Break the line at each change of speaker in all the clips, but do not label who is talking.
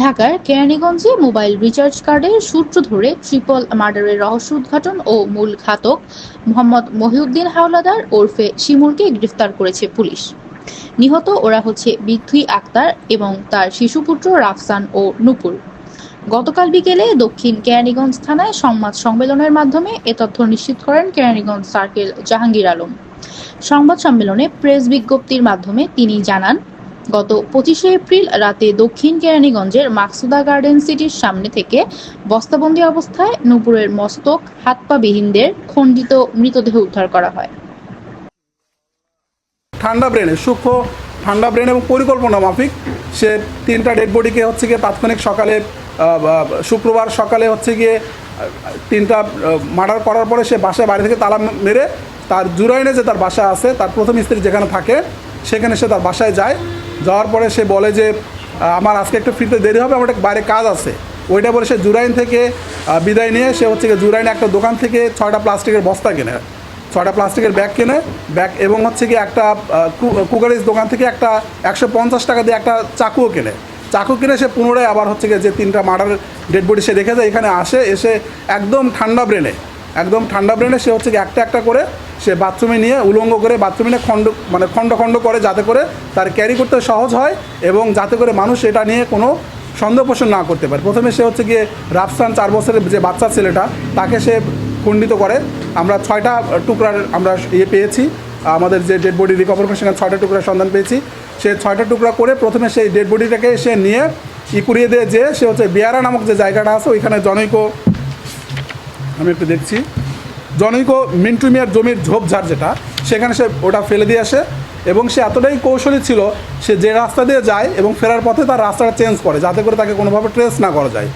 ঢাকার কেরানীগঞ্জে mobile recharge কার্ডের সূত্র ধরে ট্রিপল মার্ডারের রহস্য উদ্ঘাটন ও মূল ঘাতক মোহাম্মদ মহিউদ্দিন হাওলাদার ওরফে শিমুরকে গ্রেফতার করেছে পুলিশ। নিহত ওরা হচ্ছে বিথুই আক্তার এবং তার শিশুপুত্র রাফসান ও নুপুর। গতকাল বিকেলে দক্ষিণ কেরানীগঞ্জ থানায় সংবাদ সম্মেলনের মাধ্যমে এ তথ্য নিশ্চিত করেন কেরানীগঞ্জ সার্কেল জাহাঙ্গীর আলম। সংবাদ সম্মেলনে প্রেস বিজ্ঞপ্তির মাধ্যমে তিনি জানান গত পঁচিশে এপ্রিল রাতে দক্ষিণ কেরানীগঞ্জের মাকসুদা গার্ডেন সিটির সামনে থেকে বস্তাবন্দি অবস্থায় নূপুরের মস্তক হাত পা বিহীনদের খণ্ডিত মৃতদেহ উদ্ধার করা হয়।
ঠান্ডা ব্রেনে, সূক্ষ্ম ঠান্ডা ব্রেন এবং পরিকল্পনা মাফিক। সে তিনটা ডেড বডিকে হচ্ছে গিয়ে তাৎক্ষণিক সকালে শুক্রবার সকালে হচ্ছে গিয়ে তিনটা মার্ডার করার পরে সে বাসায় বাড়ি থেকে তালা মেরে তার জুরাইনে যে তার বাসা আছে, তার প্রথম স্ত্রী যেখানে থাকে, সেখানে সে তার বাসায় যায়। যাওয়ার পরে সে বলে যে আমার আজকে একটু ফিরতে দেরি হবে, আমার একটা বাইরে কাজ আছে। ওইটা বলে সে জুরাইন থেকে বিদায় নিয়ে সে হচ্ছে জুরাইনে একটা দোকান থেকে ছয়টা প্লাস্টিকের বস্তা কেনে ছটা প্লাস্টিকের ব্যাগ কেনে, ব্যাগ এবং হচ্ছে কি একটা কুকারিজ দোকান থেকে একটা একশো পঞ্চাশ টাকা দিয়ে একটা চাকুও কেনে। চাকু কিনে সে পুনরায় আবার হচ্ছে যে তিনটা মার্ডার ডেড বডি সে রেখে যায়, এখানে আসে, এসে একদম ঠান্ডা ব্রেনে একদম ঠান্ডা ব্রেনে সে হচ্ছে একটা একটা করে সে বাথরুমে নিয়ে উলঙ্গ করে বাথরুমে নিয়ে খণ্ড মানে খণ্ড খণ্ড করে যাতে করে তার ক্যারি করতে সহজ হয় এবং যাতে করে মানুষ এটা নিয়ে কোনো সন্দেহ পোষণ না করতে পারে। প্রথমে সে হচ্ছে গিয়ে রাফসান চার বছরের যে বাচ্চা ছেলেটা, তাকে সে খণ্ডিত করে। আমরা ছয়টা টুকরার আমরা ইয়ে পেয়েছি। আমাদের যে ডেড বডি রিকভার করে সেখানে ছয়টা টুকরার সন্ধান পেয়েছি। সে ছয়টা টুকরা করে প্রথমে সেই ডেড বডিটাকে সে নিয়ে ই কুড়িয়ে দিয়ে যে সে হচ্ছে বিয়ারা নামক যে জায়গাটা আছে, ওইখানে জনৈক আমি একটু দেখছি। জনৈক মিন্টু মিয়ার জমির ঝোপঝাড় যেটা, সেখানে সে ওটা ফেলে দিয়ে আসে এবং সে এতটাই কৌশলী ছিল, সে যে রাস্তা দিয়ে যায় এবং ফেরার পথে তার রাস্তাটা চেঞ্জ করে, যাতে করে তাকে কোনোভাবে ট্রেস না করা যায়।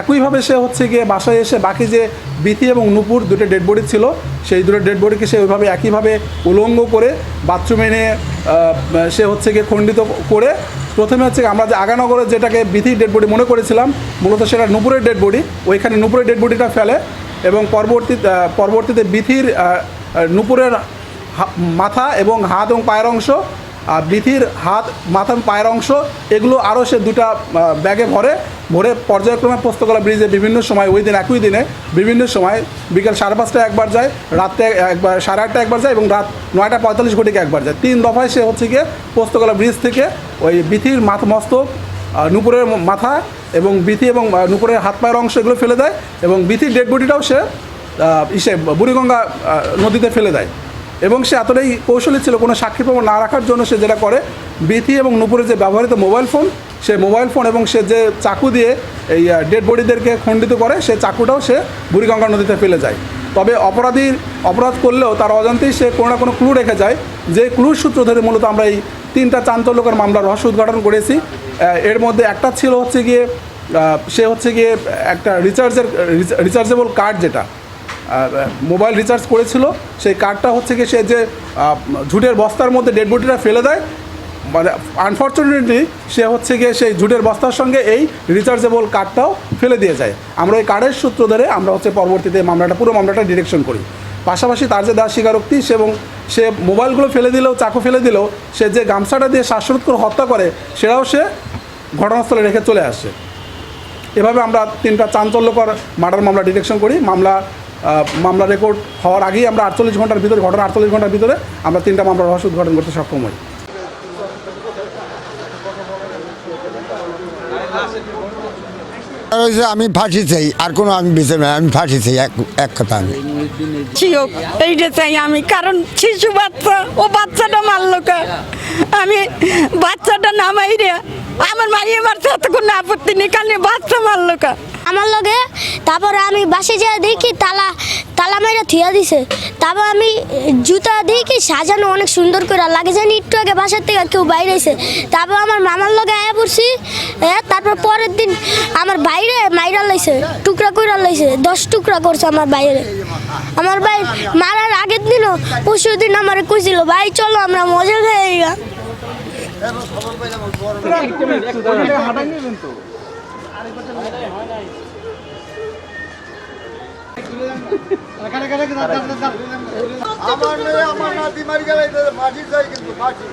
একইভাবে সে হচ্ছে গিয়ে বাসায় এসে বাকি যে বিথি এবং নুপুর দুটো ডেড বডি ছিল, সেই দুটো ডেড বডিকে সে ওইভাবে একইভাবে উলঙ্গ করে বাথরুমে নিয়ে সে হচ্ছে গিয়ে খণ্ডিত করে, প্রথমে হচ্ছে আমরা যে আগানগরের যেটাকে বিথি ডেড বডি মনে করেছিলাম মূলত সেটা নুপুরের ডেড বডি ওইখানে নুপুরের ডেড বডিটা ফেলে এবং পরবর্তী পরবর্তীতে বিথির নুপুরের মাথা এবং হাত এবং পায়ের অংশ, আর বিথির হাত, মাথা পায়ের অংশ, এগুলো আরও সে দুটা ব্যাগে ভরে ভরে পর্যায়ক্রমে পোস্তকলা ব্রিজে বিভিন্ন সময়, ওই দিন একই দিনে বিভিন্ন সময়, বিকেল সাড়ে পাঁচটায় একবার যায়, রাত্রে একবার, সাড়ে আটটা একবার যায় এবং রাত নয়টা পঁয়তাল্লিশ ঘটিকে একবার যায়। তিন দফায় সে হচ্ছে গিয়ে পোস্তকলা ব্রিজ থেকে ওই বিথির মাথা মস্তক নুপুরের মাথা এবং বিথি এবং নুপুরের হাত পায়ের অংশ এগুলো ফেলে দেয় এবং বিথির ডেড বডিটাও সে ইসে, বুড়িগঙ্গা নদীতে ফেলে দেয়। এবং সে এতটাই কৌশলী ছিল, কোনো সাক্ষী প্রমাণ না রাখার জন্য সে যেটা করে, বিথি এবং নুপুরের যে ব্যবহৃত মোবাইল ফোন, সে মোবাইল ফোন এবং সে যে চাকু দিয়ে এই ডেড বডিদেরকে খণ্ডিত করে, সে চাকুটাও সে বুড়িগঙ্গা নদীতে ফেলে যায়। তবে অপরাধীর, অপরাধ করলেও তার অজান্তেই সে কোনো না কোনো ক্লু রেখে যায়। যে ক্লুর সূত্র ধরে মূলত আমরা এই তিনটা চাঞ্চল্যকর মামলার রহস্য উদ্ঘাটন করেছি। এর মধ্যে একটা ছিল হচ্ছে গিয়ে সে হচ্ছে গিয়ে একটা রিচার্জের রিচার্জেবল কার্ড যেটা মোবাইল রিচার্জ করেছিল। সেই কার্ডটা হচ্ছে কি সে যে ঝুটের বস্তার মধ্যে ডেড বডিটা ফেলে দেয় মানে আনফর্চুনেটলি সে হচ্ছে গিয়ে সেই ঝুটের বস্তার সঙ্গে এই রিচার্জেবল কার্ডটাও ফেলে দিয়ে যায়। আমরা ওই কার্ডের সূত্র ধরে আমরা হচ্ছে পরবর্তীতে মামলাটা, পুরো মামলাটা ডিরেকশন করি। পাশাপাশি তার যে দাস স্বীকারোক্তি সে এবং সে মোবাইলগুলো ফেলে দিলেও, চাকু ফেলে দিলেও, সে যে গামছাটা দিয়ে শ্বাসরোধ করে হত্যা করে, সেটাও সে ঘটনাস্থলে রেখে চলে আসছে এভাবে আমরা তিনটা চাঞ্চল্যকর মার্ডার মামলা ডিটেকশন করি। মামলা মামলা রেকর্ড হওয়ার আগেই আমরা আটচল্লিশ ঘণ্টার ভিতরে, ঘটনা আটচল্লিশ ঘণ্টার ভিতরে আমরা তিনটা মামলার রহস্য উদ্ঘাটন করতে সক্ষম হই
আর হচ্ছে আমি ফাঁসি চাই আর কোনো আমি বিচার নাই আমি ফাঁসি চাই এক এক কথা আমি।
এইটা চাই আমি কারণ শিশু বাচ্চা ও বাচ্চাটা মারলো আমি বাচ্চাটা নামাই রে আমার মাইয়ে মারছে এত কোনো আপত্তি নেই কারণ বাচ্চা মারলো কে?
আমার লগে তারপরে আমি বাসে যা দেখি তালা তালা মেরে থিয়া দিছে। তারপর আমি জুতা দেখি সাজানো অনেক সুন্দর করে লাগে। জানি একটু আগে বাসার থেকে কেউ বাইরে তারপর আমার মামার লগে আয়া পড়ছি এ, তারপর পরের দিন আমার বাইরে মাইরা লাইছে টুকরা কইরা লাইছে দশ টুকরা করছে আমার বাইরে। আমার ভাই মারার আগের দিনও পরশু দিন আমার কইছিল ভাই চলো আমরা মজা খেয়ে গা
আমার আমার নাতি মারি গেলে ফাঁসি চাই কিন্তু ফাঁসি।